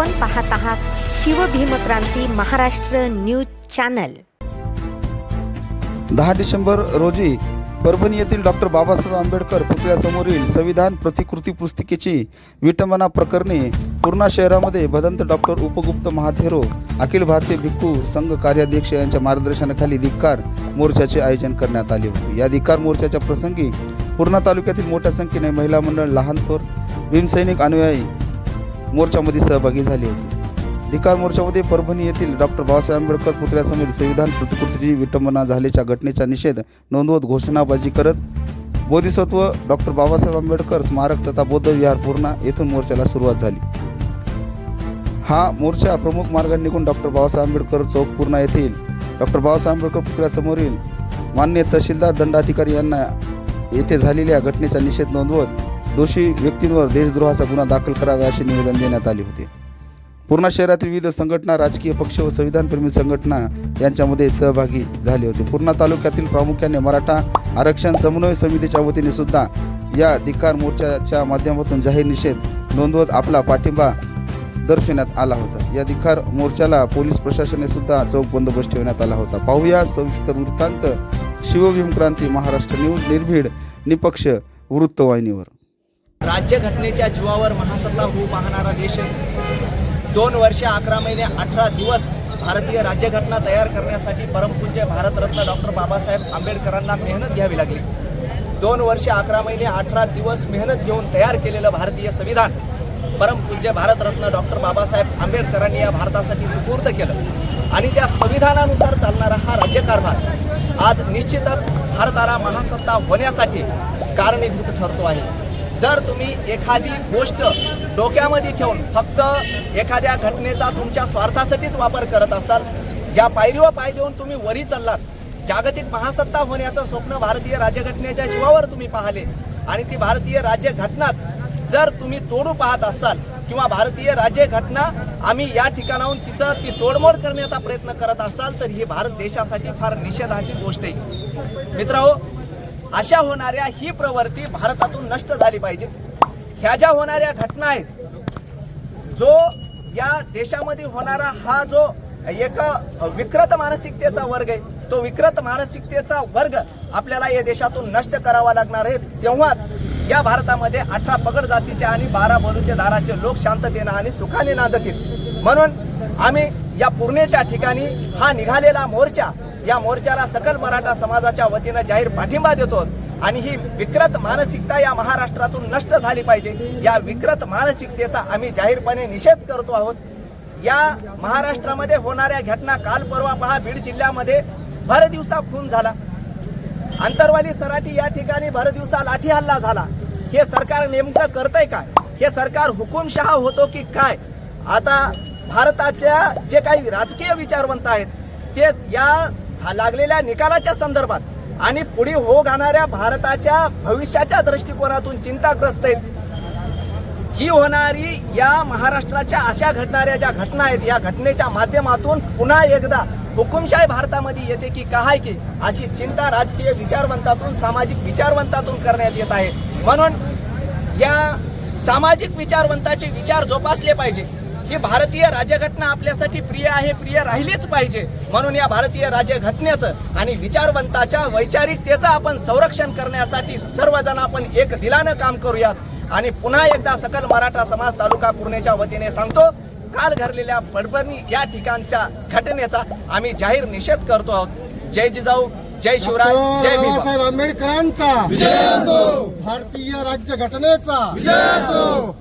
आपण पाहत आहात शिवभीमक्रांती महाराष्ट्र न्यूज चॅनल. दहा डिसेंबर रोजी परभणी येथील डॉक्टर बाबासाहेब आंबेडकर पुतळ्यासमोरील संविधान प्रतिकृती पुस्तिकेची विटंबना प्रकरणी पूर्णा शहरामध्ये भदंत डॉक्टर उपगुप्त महाथेरो अखिल भारतीय भिक्खू संघ कार्याध्यक्ष यांच्या मार्गदर्शनाखाली धिक्कार मोर्चाचे आयोजन करण्यात आले होते. या धिक्कार मोर्चाच्या प्रसंगी पूर्णा तालुक्यातील मोठ्या संख्येने महिला मंडळ लहान थोर भीमसैनिक अनुयायी मोर्चामध्ये सहभागी झाले होते. धिकार मोर्चामध्ये परभणी येथील डॉक्टर बाबासाहेब आंबेडकर पुतळ्यासमोर संविधान प्रतिकृतीची विटंबना झाल्याच्या घटनेचा निषेध नोंदवत घोषणाबाजी करत बोधिसत्व डॉक्टर बाबासाहेब आंबेडकर स्मारक तथा बौद्ध विहार पूर्णा येथून मोर्चाला सुरुवात झाली. हा मोर्चा प्रमुख मार्गाने निघून डॉक्टर बाबासाहेब आंबेडकर चौक पूर्णा येथील डॉक्टर बाबासाहेब आंबेडकर पुतळ्यासमोरील मान्य तहसीलदार दंडाधिकारी यांना येथे झालेल्या घटनेचा निषेध नोंदवत दोषी व्यक्तींवर देशद्रोहाचा गुन्हा दाखल करावा असे निवेदन देण्यात आले होते. पूर्णा शहरातील विविध संघटना राजकीय पक्ष व संविधानप्रेमी संघटना यांच्यामध्ये सहभागी झाले होते. पूर्णा तालुक्यातील प्रामुख्याने मराठा आरक्षण समन्वय समितीच्या वतीने सुद्धा या धिक्कार मोर्चाच्या माध्यमातून जाहीर निषेध नोंदवत आपला पाठिंबा दर्शवण्यात आला होता. या धिक्कार मोर्चाला पोलीस प्रशासनाने सुद्धा चौक बंदोबस्त ठेवण्यात आला होता. पाहूया सविस्तर वृत्तांत. शिवभीम क्रांती महाराष्ट्र न्यूज निर्भीड निपक्ष वृत्तवाहिनीवर. राज्यघटनेच्या जीवावर महासत्ता होऊ पाहणारा देश दोन वर्षे अकरा महिने अठरा दिवस भारतीय राज्यघटना तयार करण्यासाठी परमपूज्य भारतरत्न डॉक्टर बाबासाहेब आंबेडकरांना मेहनत घ्यावी लागली. दोन वर्षे अकरा महिने अठरा दिवस मेहनत घेऊन तयार केलेलं भारतीय संविधान परमपूज्य भारतरत्न डॉक्टर बाबासाहेब आंबेडकरांनी या भारतासाठी सुपूर्द केलं. आणि त्या संविधानानुसार चालणारा हा राज्यकारभार आज निश्चितच भारताला महासत्ता होण्यासाठी कारणीभूत ठरतो आहे. जर तुम्ही एखादी गोष्ट डोक्यामध्ये ठेवून फक्त एखाद्या घटनेचा तुमच्या स्वार्थासाठीच वापर करत असाल ज्या पायरीवर पाय देऊन तुम्ही वरी चाललात जागतिक महासत्ता होण्याचं स्वप्न भारतीय राज्यघटनेच्या जीवावर तुम्ही पाहिले आणि ती भारतीय राज्यघटनाच जर तुम्ही तोडू पाहत असाल किंवा भारतीय राज्यघटना आम्ही या ठिकाणाहून तिचं ती तोडमोड करण्याचा प्रयत्न करत असाल तर ही भारत देशासाठी फार निषेधाची गोष्ट आहे. मित्रांनो अशा होणाऱ्या ही प्रवृत्ती भारतातून नष्ट झाली पाहिजे. ह्या ज्या होणाऱ्या घटना आहेत जो या देशामध्ये होणारा हा जो एक विकृत मानसिकतेचा वर्ग आहे तो विकृत मानसिकतेचा वर्ग आपल्याला या देशातून नष्ट करावा लागणार आहे. तेव्हाच या भारतामध्ये अठरा पगड जातीचे आणि बारा बलुतेदाराचे लोक शांततेनं आणि सुखाने नांदतील. म्हणून आम्ही या पूर्णेच्या ठिकाणी हा निघालेला मोर्चा या मोर्चाला सकल मराठा समाजाच्या वतीनं जाहीर पाठिंबा देतो आणि ही विकृत मानसिकता या महाराष्ट्रातून नष्ट झाली पाहिजे. या विकृत मानसिकतेचा आम्ही जाहीरपणे निषेध करतो आहोत. या महाराष्ट्रामध्ये होणाऱ्या घटना काल परवा पहा बीड जिल्ह्यामध्ये भरदिवसा खून झाला. अंतरवाली सराठी या ठिकाणी भरदिवसा लाठी हल्ला झाला. हे सरकार नेमकं करतंय काय हे सरकार हुकुमशहा होतो की काय? आता भारताच्या जे काही राजकीय विचारवंत आहेत ते या लागलेल्या निकालाच्या संदर्भात. आणि पुढे हो घालणाऱ्या भारताच्या भविष्याच्या दृष्टिकोनातून चिंताग्रस्त आहेत. ही होणारी या महाराष्ट्राच्या अशा घडणाऱ्या ज्या घटना आहेत या घटनेच्या माध्यमातून पुन्हा एकदा हुकुमशाही भारतामध्ये येते की काय की अशी चिंता राजकीय विचारवंतातून सामाजिक विचारवंतातून करण्यात येत आहे. म्हणून या सामाजिक विचारवंताचे विचार जोपासले पाहिजे. ही भारतीय राज्यघटना आपल्यासाठी प्रिय आहे प्रिय राहिलीच पाहिजे. म्हणून या भारतीय राज्यघटनेचं आणि विचारवंताच्या वैचारिकतेचं आपण संरक्षण करण्यासाठी सर्वजण आपण एक दिलानं काम करूयात. आणि पुन्हा एकदा सकल मराठा समाज तालुका पूर्णेच्या वतीने सांगतो काल घडलेल्या बडबडणी या ठिकाणच्या घटनेचा आम्ही जाहीर निषेध करतो आहोत. जय जिजाऊ जय शिवराय जय बाबासाहेब आंबेडकरांचा विजय असो. भारतीय राज्यघटनेचा विजय असो.